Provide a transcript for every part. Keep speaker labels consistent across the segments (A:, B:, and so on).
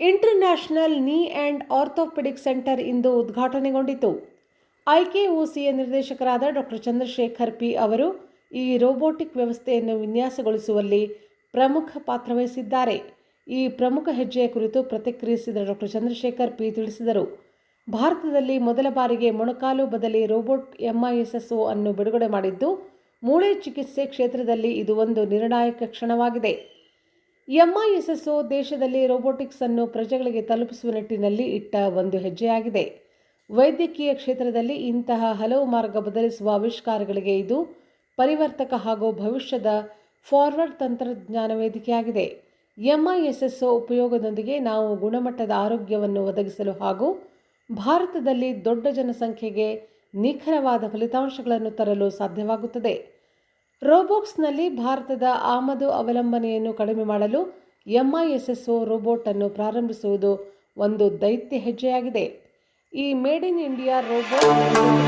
A: International knee and orthopaedic centre ಇಂದು ಉದ್ಘಾಟನೆಗೊಂಡಿತು. ಐಕೆಒಸಿಯ ನಿರ್ದೇಶಕರಾದ ಡಾಕ್ಟರ್ ಚಂದ್ರಶೇಖರ್ ಪಿ ಅವರು ಈ ರೋಬೋಟಿಕ್ ವ್ಯವಸ್ಥೆಯನ್ನು ವಿನ್ಯಾಸಗೊಳಿಸುವಲ್ಲಿ ಪ್ರಮುಖ ಪಾತ್ರ ವಹಿಸಿದ್ದಾರೆ. ಈ ಪ್ರಮುಖ ಹೆಜ್ಜೆಯ ಕುರಿತು ಪ್ರತಿಕ್ರಿಯಿಸಿದ ಡಾಕ್ಟರ್ ಚಂದ್ರಶೇಖರ್ ಪಿ ತಿಳಿಸಿದರು. ಭಾರತದಲ್ಲಿ ಮೊದಲ ಬಾರಿಗೆ ಮೊಣಕಾಲು ಬದಲಿ ರೋಬೋಟ್ ಎಂಐಎಸ್ಎಸ್ಒ ಅನ್ನು ಬಿಡುಗಡೆ ಮಾಡಿದ್ದು, ಮೂಳೆ ಚಿಕಿತ್ಸೆ ಕ್ಷೇತ್ರದಲ್ಲಿ ಇದು ಒಂದು ನಿರ್ಣಾಯಕ ಕ್ಷಣವಾಗಿದೆ. ಎಂಐಎಸ್ಎಸ್ಒ ದೇಶದಲ್ಲಿ ರೋಬೋಟಿಕ್ಸ್ ಅನ್ನು ಪ್ರಜೆಗಳಿಗೆ ತಲುಪಿಸುವ ನಿಟ್ಟಿನಲ್ಲಿ ಇಟ್ಟ ಒಂದು ಹೆಜ್ಜೆಯಾಗಿದೆ. ವೈದ್ಯಕೀಯ ಕ್ಷೇತ್ರದಲ್ಲಿ ಇಂತಹ ಹಲವು ಮಾರ್ಗ ಬದಲಿಸುವ ಆವಿಷ್ಕಾರಗಳಿಗೆ ಇದು ಪರಿವರ್ತಕ ಹಾಗೂ ಭವಿಷ್ಯದ ಫಾರ್ವರ್ಡ್ ತಂತ್ರಜ್ಞಾನ ವೇದಿಕೆಯಾಗಿದೆ. ಎಂಐಎಸ್ಎಸ್ಒ ಉಪಯೋಗದೊಂದಿಗೆ ನಾವು ಗುಣಮಟ್ಟದ ಆರೋಗ್ಯವನ್ನು ಒದಗಿಸಲು ಹಾಗೂ ಭಾರತದಲ್ಲಿ ದೊಡ್ಡ ಜನಸಂಖ್ಯೆಗೆ ನಿಖರವಾದ ಫಲಿತಾಂಶಗಳನ್ನು ತರಲು ಸಾಧ್ಯವಾಗುತ್ತದೆ. ರೋಬೋಕ್ಸ್ನಲ್ಲಿ ಭಾರತದ ಆಮದು ಅವಲಂಬನೆಯನ್ನು ಕಡಿಮೆ ಮಾಡಲು ಎಂಐಎಸ್ಎಸ್ಒ ರೋಬೋಟ್ ಅನ್ನು ಪ್ರಾರಂಭಿಸುವುದು ಒಂದು ದೈತ್ಯ ಹೆಜ್ಜೆಯಾಗಿದೆ. ಈ made in India robot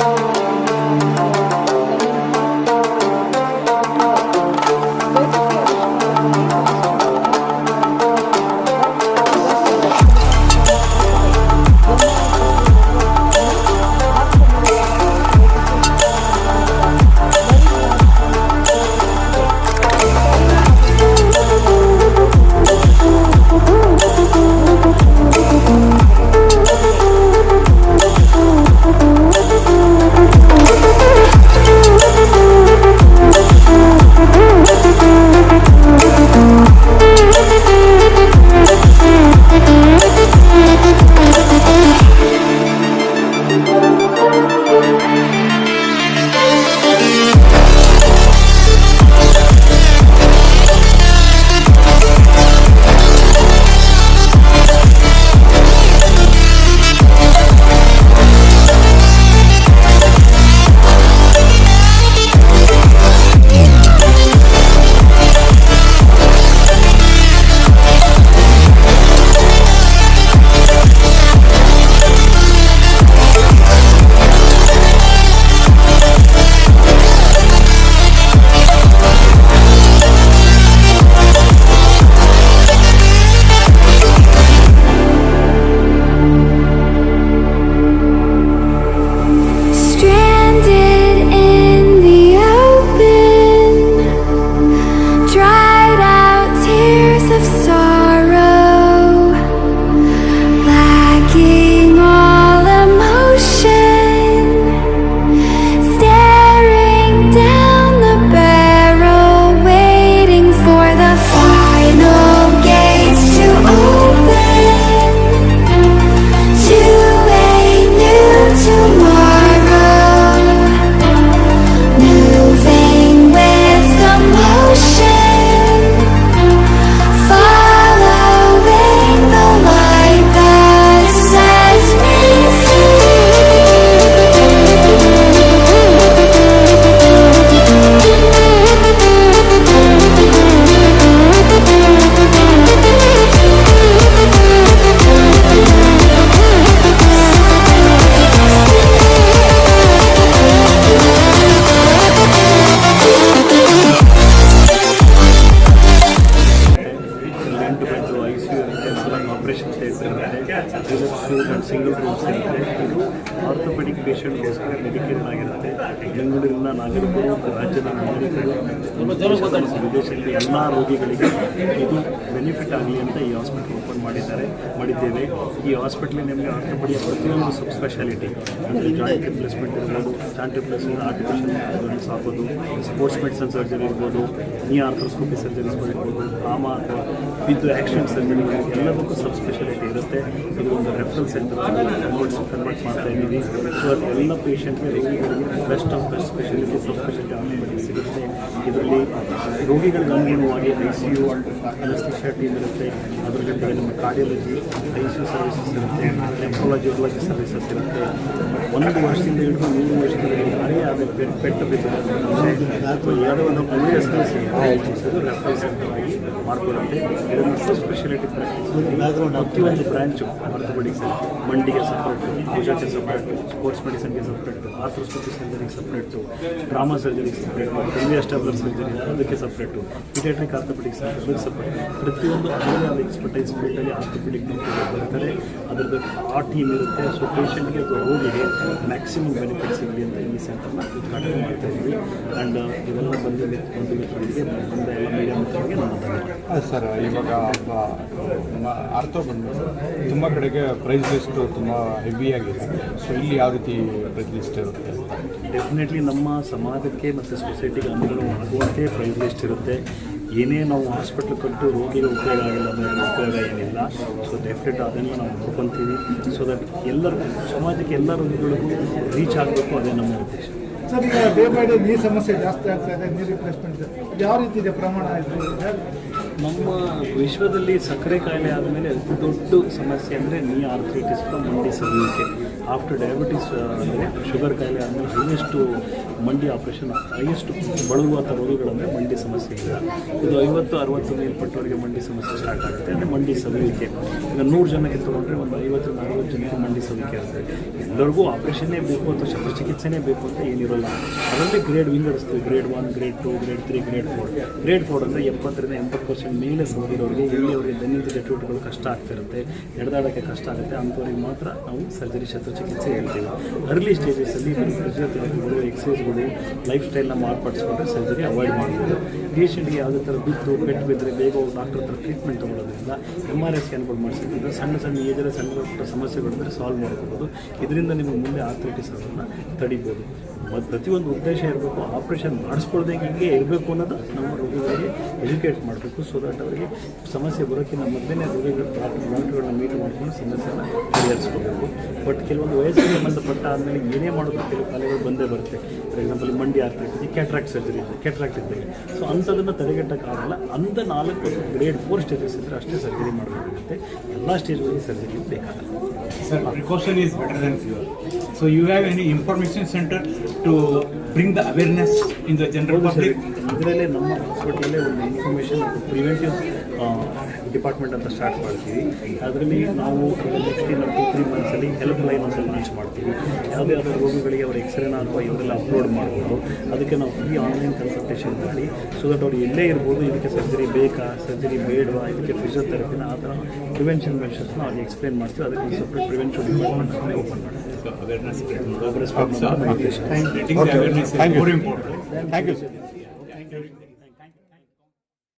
B: deluxe and single rooms ಇರುತ್ತೆ ಇದು ಆರ್ಥೋಪೆಡಿಕ್ ಪೇಷಂಟ್ಗೋಸ್ಕರ ಮೆಡಿಕೇರ್ ಆಗಿರುತ್ತೆ. ಬೆಂಗಳೂರಿನ ನಾಗರಿಕರು, ರಾಜ್ಯದ ನಾಗರಿಕರು ಮತ್ತು ವಿದೇಶದಲ್ಲಿ ಎಲ್ಲ ರೋಗಿಗಳಿಗೆ ಇದು ಬೆನಿಫಿಟ್ ಆಗಲಿ ಅಂತ ಈ ಹಾಸ್ಪಿಟಲ್ ಓಪನ್ ಮಾಡಿದ್ದಾರೆ, ಮಾಡಿದ್ದೇವೆ. ಈ ಹಾಸ್ಪಿಟ್ಲಿಗೆ ನಿಮಗೆ ಆರ್ಥೋಪೆಡಿಯ ಪ್ರತಿಯೊಂದು ಸಬ್ ಸ್ಪೆಷಾಲಿಟಿ ಅಂದರೆ ಜಾಯಿಂಟ್ ರಿಪ್ಲೇಸ್ಮೆಂಟ್ ಇರ್ಬೋದು ಜಾಯಿಂಟ್ ರಿಪ್ಲೇಸ್ಮೆಂಟ್ ಆರ್ಟಿಫಿಷಿಯಲ್ ಆಗ್ಬೋದು ಸ್ಪೋರ್ಟ್ಸ್ ಮೆಡಿಸನ್ ಸರ್ಜರಿ ಇರ್ಬೋದು ನೀ ಆರ್ಥೋಸ್ಕೋಪಿ ಸರ್ಜರಿ ಇರ್ಬೋದು ಟ್ರಾಮಾ ಅಥವಾ ವಿತ್ ಆ್ಯಕ್ಷನ್ ಸರ್ಜರಿ ಎಲ್ಲದಕ್ಕೂ ಸಬ್ ಸ್ಪೆಷಾಲಿಟಿ ಇರುತ್ತೆ. ಇದು ಒಂದು ರೆಫರಲ್ ಸೆಂಟರ್ ಕನ್ವರ್ಟ್ ಮಾಡ್ತಾ ಇದ್ದೀವಿ. ಸೊ ಎಲ್ಲ ಪೇಷಂಟ್ಗೆ ರೋಗಿಗಳಿಗೆ best of best speciality sub speciality orthopaedic ಸಿಗುತ್ತೆ. ಇದರಲ್ಲಿ ರೋಗಿಗಳಿಗೆ ಅನುಗುಣವಾಗಿ I C U anaesthesia team ಇರುತ್ತೆ. ಅದ್ರ ಜೊತೆಗೆ ನಮ್ಮ cardiology I C U services ಇರುತ್ತೆ. ನೆಫ್ರಾಲಜಿ ಸರ್ವಿಸಸ್ ಇರುತ್ತೆ. ಒಂದು ವರ್ಷದಿಂದ ಹಿಡಿದು ಮೂರು ವರ್ಷದವರೆಗೆ ಯಾರೇ ಆದ ಪೆಟ್ ಪೆಟ್ಟು ಬಿದ್ದರೆ ಅಥವಾ ಯಾವುದೋ ಒಂದು ಸಮಸ್ಯೆ ಅದು ರೆಫರಲ್ ಸೆಂಟರ್ ಆಗಿ ಮಾಡ್ಕೊಳ್ಳುತ್ತೆ ಇದನ್ನು ಸಬ್ ಸ್ಪೆಷಾಲಿಟಿ ಪ್ರಾಕ್ಟೀಸ್ ಪ್ರತಿಯೊಂದು ಬ್ರಾಂಚು ಆರ್ಥೋಪೆಡಿಕ್ಸ್ ಮಂಡಿಗೆ ಸಪ್ರೇಟು ಪೂಜಾಕ್ಕೆ ಸಪ್ರೇಟು ಸ್ಪೋರ್ಟ್ಸ್ ಮೆಡಿಸನ್ಗೆ ಸಪ್ರೇಟು ಆರ್ಥೋಸ್ಕೋಪಿಕ್ ಸರ್ಜರಿಗೆ ಸಪ್ರೇಟು ಡ್ರಾಮಾ ಸರ್ಜರಿಗೆ ಸಪ್ರೇಟು ಎಲ್ಲಿ ಅಸ್ಟಾಬ್ಲರ್ ಸರ್ಜರಿ ಅದಕ್ಕೆ ಸಪ್ರೇಟು ಪಿಡಿಯಾಟ್ರಿಕ್ ಆರ್ಥೋಪೆಡಿಕ್ ಅದಕ್ಕೆ ಸಪ್ರೇಟ್ ಪ್ರತಿಯೊಂದು ಆದ ಎಕ್ಸ್ಪರ್ಟೈಸ್ ಫೀಲ್ಡಲ್ಲಿ ಆರ್ಥೋಪೆಡಿಕ್ ಬರ್ತಾರೆ. ಅದರದ್ದು ಆ ಟೀಮ್ ಇರುತ್ತೆ. ಸೊ ಪೇಷಂಟ್ಗೆ ಅಥವಾ ರೋಗಿಗೆ ಮ್ಯಾಕ್ಸಿಮಮ್ ಬೆನಿಫಿಟ್ ಸಿಗಲಿ ಅಂತ ಈ ಸೆಂಟರ್ನ ಉದ್ಘಾಟನೆ ಮಾಡ್ತಾ ಇದ್ದೀವಿ. ಆ್ಯಂಡ್ ಇದೆಲ್ಲ ಬಂದು ಬಂದು ಮಿತ್ರರಿಗೆ ಬಂದ ಎಲ್ಲ ಮೀಡಿಯಾ ಮಿತ್ರರಿಗೆ
C: ಅದು ಸರ್, ಇವಾಗ ಅರ್ಥ ಬಂದು, ತುಂಬ ಕಡೆಗೆ ಪ್ರೈಸ್ ಲಿಸ್ಟ್ ತುಂಬ ಹೆವಿಯಾಗಿದೆ ಸೊ ಇಲ್ಲಿ ಯಾವ ರೀತಿ ಪ್ರೈಸ್ ಲಿಸ್ಟ್ ಇರುತ್ತೆ
B: ಡೆಫಿನೆಟ್ಲಿ ನಮ್ಮ ಸಮಾಜಕ್ಕೆ ಮತ್ತು ಸೊಸೈಟಿಗೆ ಅನುಗುಣ ಆಗುವಂತೆ ಪ್ರೈಸ್ ಲಿಸ್ಟ್ ಇರುತ್ತೆ. ಏನೇ ನಾವು ಹಾಸ್ಪಿಟ್ಲ್ ಕೊಟ್ಟು ರೋಗಿಗೆ ಉಪಯೋಗ ಆಗಿಲ್ಲ ಅಂದರೆ ಉಪಯೋಗ ಏನಿಲ್ಲ. ಸೊ ಡೆಫಿನೆಟ್ ಅದನ್ನು ನಾವು ನೋಡ್ಕೊತೀವಿ. ಸೊ ದಟ್ ಎಲ್ಲರೂ ಸಮಾಜಕ್ಕೆ ಎಲ್ಲ ರೋಗಿಗಳಿಗೂ ರೀಚ್ ಆಗಬೇಕು ಅದೇ ನಮ್ಮ ಉದ್ದೇಶ.
D: ಸರ್ ಈಗ ಡೇ ಬೈ ಡೇ ನೀರು ಸಮಸ್ಯೆ ಜಾಸ್ತಿ ಆಗ್ತಾ ಇದೆ ನೀರು ರಿಪ್ಲೇಸ್ಮೆಂಟ್ ಯಾವ ರೀತಿ ಇದೆ ಪ್ರಮಾಣ ಇದು?
B: ನಮ್ಮ ವಿಶ್ವದಲ್ಲಿ ಸಕ್ಕರೆ ಕಾಯಿಲೆ ಆದಮೇಲೆ ದೊಡ್ಡ ಸಮಸ್ಯೆ ಅಂದರೆ ನೀ ಆರ್ಥ್ರೈಟಿಸ್ ಮಂಡಿ ಸವಿಯುವಿಕೆ ಆಫ್ಟರ್ ಡಯಾಬಿಟಿಸ್ ಅಂದರೆ ಶುಗರ್ ಕಾಯಿಲೆ ಆದಮೇಲೆ ಹೈಯೆಸ್ಟು ಮಂಡಿ ಆಪ್ರೇಷನ್ ಹೈಯೆಸ್ಟ್ ಬಳಲುವಂಥ ರೋಗಿಗಳಂದರೆ ಮಂಡಿ ಸಮಸ್ಯೆ ಇಲ್ಲ. ಇದು ಐವತ್ತು, ಅರವತ್ತು ಮೇಲ್ಪಟ್ಟವರಿಗೆ ಮಂಡಿ ಸಮಸ್ಯೆ ಸ್ಟಾರ್ಟ್ ಆಗುತ್ತೆ. ಅಂದರೆ ಮಂಡಿ ಸವಿಯುವಿಕೆ ಈಗ ನೂರು ಜನಕ್ಕೆ ತೊಗೊಂಡ್ರೆ ಒಂದು ಐವತ್ತು ಅರವತ್ತು ಜನಕ್ಕೆ ಮಂಡಿ ಸವಿಕೆ ಆಗುತ್ತೆ. ಎಲ್ಲರಿಗೂ ಆಪ್ರೇಷನ್ನೇ ಬೇಕು ಅಥವಾ ಶಸ್ತ್ರಚಿಕಿತ್ಸೆನೇ ಬೇಕು ಅಂತ ಏನಿರೋಲ್ಲ. ಅದರಲ್ಲಿ grade ವಿಂಗಡಿಸ್ತೀವಿ. Grade one grade two grade three grade four grade four ಅಂದರೆ ಎಪ್ಪತ್ತರಿಂದ ಎಂಬತ್ತು ಪರ್ಸೆಂಟ್ ಮೇಲೆ ಸೋದಿರೋರಿಗೆ ಎಲ್ಲಿ ಅವರಿಗೆ ಬೆನ್ನಿಂದ ಚಟುವಟಿಕೆಗಳು ಕಷ್ಟ ಆಗ್ತಿರುತ್ತೆ ನಡೆದಾಡೋಕ್ಕೆ ಕಷ್ಟ ಆಗುತ್ತೆ, ಅಂಥವ್ರಿಗೆ ಮಾತ್ರ ನಾವು ಸರ್ಜರಿ ಶಸ್ತ್ರಚಿಕಿತ್ಸೆ ಹೇಳ್ತೀವಿ. ಅರ್ಲಿ ಸ್ಟೇಜಸಲ್ಲಿ ಫಿಸಿಯೋಥೆರಪಿಗಳು ಎಕ್ಸಸೈಸ್ಗಳು ಲೈಫ್ ಸ್ಟೈಲ್ನ ಮಾರ್ಪಡಿಸ್ಕೊಂಡ್ರೆ ಸರ್ಜರಿ ಅವಾಯ್ಡ್ ಮಾಡ್ಬೋದು. ಪೇಷಂಟ್ಗೆ ಯಾವುದೇ ಥರ ಬಿದ್ದು ಪೆಟ್ಟು ಬಿದ್ದರೆ ಬೇಗ ಹೋಗಿ ಡಾಕ್ಟರ್ ಹತ್ರ ಟ್ರೀಟ್ಮೆಂಟ್ ತೊಗೊಳೋದ್ರಿಂದ ಎಂ ಆರ್ ಐ ಸ್ಕ್ಯಾನ್ಗಳು ಮಾಡಿಸೋದ್ರಿಂದ ಸಣ್ಣ ಸಣ್ಣ ಏಜರ ಸಣ್ಣ ಪುಟ್ಟ ಸಮಸ್ಯೆಗಳಿದ್ರೆ ಸಾಲ್ವ್ ಮಾಡ್ಕೊಬೋದು. ಇದರಿಂದ ನಿಮಗೆ ಮುಂದೆ ಆರ್ಥ್ರೈಟಿಸ್ ಅದನ್ನು ತಡಿಬೋದು. ಮತ್ತು ಪ್ರತಿಯೊಂದು ಉದ್ದೇಶ ಇರಬೇಕು. ಆಪ್ರೇಷನ್ ಮಾಡಿಸ್ಕೊಳ್ದೆ ಹಿಂಗೆ ಇರಬೇಕು ಅನ್ನೋದು ನಮ್ಮ ರೋಗಿಗಳಿಗೆ ಎಜುಕೇಟ್ ಮಾಡಬೇಕು. ಸೊ ದಟ್ ಅವರಿಗೆ ಸಮಸ್ಯೆ ಬರೋಕ್ಕಿಂತ ಮೊದಲೇ ರೋಗಿಗಳು ಡಾಕ್ಟರ್ ಡಾಕ್ಟರ್ಗಳನ್ನ ಮೀಟ್ ಮಾಡ್ಕೊಂಡು ಸಮಸ್ಯೆನ ಪರಿಹರಿಸ್ಕೋಬೇಕು. ಬಟ್ ಕೆಲವೊಂದು ವಯಸ್ಸಿಗೆ ಸಂಬಂಧಪಟ್ಟ ಆದಮೇಲೆ ಏನೇ ಮಾಡೋದು ಕೆಲವು ಕಾಯಿಲೆಗಳು ಬಂದೇ ಬರುತ್ತೆ. ಫಾರ್ ಎಕ್ಸಾಂಪಲ್ ಮಂಡಿ ಆರ್ಥ್ರೈಟಿಸ್ ಕ್ಯಾಟ್ರಾಕ್ಟ್ ಸರ್ಜರಿ ಇದೆ ಕ್ಯಾಟ್ರಾಕ್ಟ್ ಇದ್ದಾಗ. ಸೊ ಅಂಥದನ್ನು ತಡೆಗಟ್ಟಕ್ಕಾಗಲ್ಲ ಅಂಥ ನಾಲ್ಕು ಗ್ರೇಡ್ ಫೋರ್ ಸ್ಟೇಜಸ್ ಇದ್ದರೆ ಅಷ್ಟೇ ಸರ್ಜರಿ ಮಾಡಬೇಕಾಗುತ್ತೆ. ಎಲ್ಲ ಸ್ಟೇಜ್ಗಳಿಗೆ ಸರ್ಜರಿ ಬೇಕಾಗಲ್ಲ.
E: Sir, precaution is better than cure. So you have any information center to bring the awareness in the general public?
B: ಇದರಲ್ಲೇ ನಮ್ಮ ಹಾಸ್ಪಿಟಲಲ್ಲೇ ಒಂದು ಇನ್ಫಾರ್ಮೇಷನ್ ಪ್ರಿವೆಂಟಿವ್ ಡಿಪಾರ್ಟ್ಮೆಂಟ್ ಅಂತ ಸ್ಟಾರ್ಟ್ ಮಾಡ್ತೀವಿ. ಅದರಲ್ಲಿ ನಾವು ನೆಕ್ಸ್ಟ್ ಇನ್ನು ಟೂ ತ್ರೀ ಮಂತ್ಸಲ್ಲಿ ಹೆಲ್ಪ್ ಲೈನ್ ಅಂತ ಲಾಂಚ್ ಮಾಡ್ತೀವಿ. ಯಾವುದೇ ಆದ ರೋಗಿಗಳಿಗೆ ಅವರ ಎಕ್ಸ್ರೇನ ಅಥವಾ ಇವರೆಲ್ಲ ಅಪ್ಲೋಡ್ ಮಾಡ್ಬೋದು. ಅದಕ್ಕೆ ನಾವು ಫ್ರೀ ಆನ್ಲೈನ್ ಕನ್ಸಲ್ಟೇಷನ್ ಮಾಡಿ ಸೊ ದಟ್ ಅವ್ರು ಎಲ್ಲೇ ಇರ್ಬೋದು ಇದಕ್ಕೆ ಸರ್ಜರಿ ಬೇಕಾ ಸರ್ಜರಿ ಬೇಡವಾ ಇದಕ್ಕೆ ಫಿಸಿಯೋಥೆರಪಿನ ಆ ಥರ ಪ್ರಿವೆನ್ಷನ್ ಮೆಷರ್ಸ್ನ ಅವ್ರಿಗೆ ಎಕ್ಸ್ಪ್ಲೇನ್ ಮಾಡ್ತೀವಿ. ಅದಕ್ಕೆ ಒಂದು
C: Thank you. open. So awareness,